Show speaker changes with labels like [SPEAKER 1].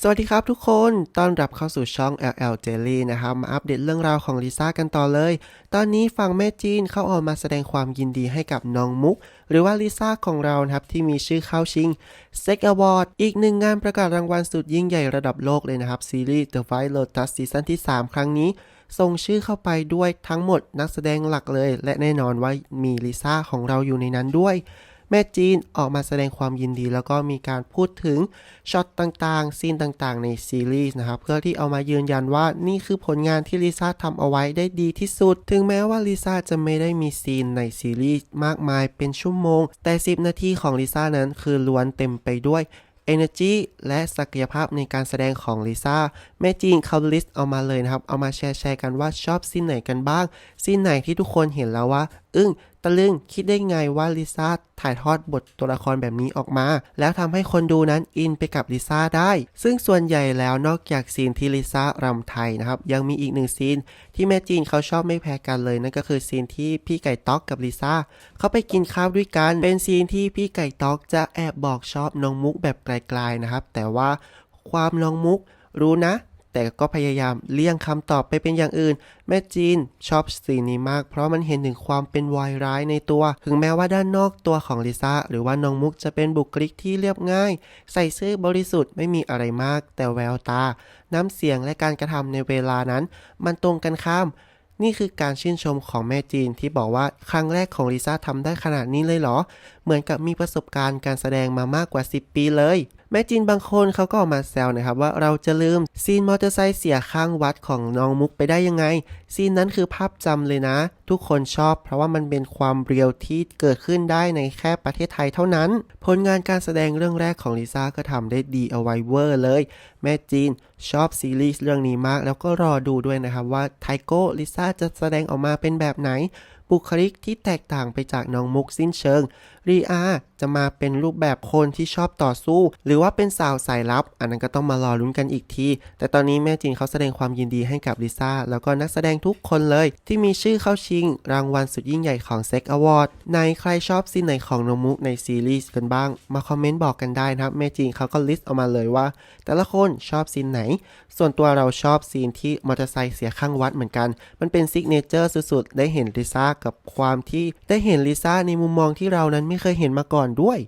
[SPEAKER 1] สวัสดีครับทุกคน ต้อนรับเข้าสู่ช่อง LL Jelly นะครับมาอัปเดตเรื่องราวของลิซ่ากันต่อเลย ตอนนี้ฝั่งแม่จีนเข้าออกมาแสดงความยินดีให้กับน้องมุก หรือว่าลิซ่าของเรานะครับที่มีชื่อเข้าชิง Sex Award อีกหนึ่งงานประกาศรางวัลสุดยิ่งใหญ่ระดับโลกเลยนะครับ ซีรีส์ The White Lotus ซีซั่นที่ 3 ครั้งนี้ ส่งชื่อเข้าไปด้วยทั้งหมดนักแสดงหลักเลย และแน่นอนว่ามีลิซ่าของเราอยู่ในนั้นด้วย แม่จีนออกมาแสดงความยินดีแล้วก็มีการพูดถึงช็อตต่างๆ ซีนต่างๆ ในซีรีส์นะครับ เพื่อที่เอามายืนยันว่านี่คือผลงานที่ลิซ่าทำเอาไว้ได้ดีที่สุด ถึงแม้ว่าลิซ่าจะไม่ได้มีซีนในซีรีส์มากมายเป็นชั่วโมง แต่ 10 นาทีของลิซ่านั้นคือล้วนเต็มไปด้วย Energy และศักยภาพในการแสดงของลิซ่าแม่จีนเขาลิสต์เอามาเลยนะครับ เอามาแชร์แชร์กันว่าชอบซีนไหนกันบ้างซีนไหนที่ทุกคนเห็นแล้วว่า อึ้ง ตะลึงคิดได้ไงว่าลิซ่าถ่ายทอดบทตัวละครแบบนี้ออกมา แล้วทำให้คนดูนั้นอินไปกับลิซ่าได้ ซึ่งส่วนใหญ่แล้วนอกจากซีนที่ลิซ่ารำไทยนะครับ ยังมีอีกหนึ่งซีนที่แม่จีนเขาชอบไม่แพ้กันเลยนั่นก็คือซีนที่พี่ไก่ต๊อกกับลิซ่าเขาไปกินข้าวด้วยกัน เป็นซีนที่พี่ไก่ต๊อกจะแอบบอกชอบน้องมุกแบบไกลๆนะครับ แต่ว่าความน้องมุกรู้นะ แต่ก็พยายามเลี่ยงคำตอบไปเป็นอย่างอื่น แม่จีนชอบซีนนี้มาก เพราะมันเห็นถึงความเป็นวายร้ายในตัว ถึงแม้ว่าด้านนอกตัวของลิซ่าหรือว่าน้องมุกจะเป็นบุคลิกที่เรียบง่าย ใส่ซื่อบริสุทธิ์ไม่มีอะไรมาก แต่แววตา น้ำเสียงและการกระทำในเวลานั้น มันตรงกันข้ามนี่คือการชื่นชมของแม่จีนที่บอกว่าครั้งแรกของลิซ่าทำได้ขนาดนี้เลยเหรอ เหมือนกับมีประสบการณ์การแสดงมามากกว่า 10 ปีเลย แม่จีนบางคนเขาก็ออกมาแซวนะครับว่าเราจะลืมซีนมอเตอร์ไซค์เสียข้างวัดของน้องมุกไปได้ยังไง ซีนนั้นคือภาพจำเลยนะ ทุกคนชอบ เพราะว่ามันเป็นความเรียวที่เกิดขึ้นได้ในแค่ประเทศไทยเท่านั้น ผลงานการแสดงเรื่องแรกของลิซ่าก็ทำได้ดีเอาไว้เวอร์เลย แม่จีนชอบซีรีส์เรื่องนี้มาก แล้วก็รอดูด้วยนะครับว่าไทโก้ลิซ่าจะแสดงออกมาเป็นแบบไหนบุคลิกที่แตกต่างไปจากน้องมุกสิ้นเชิงรีอาจะมาเป็นรูปแบบคนที่ชอบต่อสู้ หรือว่าเป็นสาวสายลับ อันนั้นก็ต้องมารอลุ้นกันอีกที แต่ตอนนี้แม่จีนเขาแสดงความยินดีให้กับลิซ่าแล้วก็นักแสดงทุกคนเลย ที่มีชื่อเข้าชิง รางวัลสุดยิ่งใหญ่ของ Sex Award ในใครชอบซีนไหนของโนมุกในซีรีส์กันบ้าง มาคอมเมนต์บอกกันได้นะครับแม่จีนเขาก็ลิสต์ออกมาเลยว่า แต่ละคนชอบซีนไหน ส่วนตัวเราชอบซีนที่มอเตอร์ไซค์เสียข้างวัดเหมือนกัน มันเป็นซิกเนเจอร์สุดๆได้เห็นลิซ่ากับความที่ได้เห็นลิซ่าในมุมมองที่เรานั้นไม่เคยเห็นมาก่อนด้วย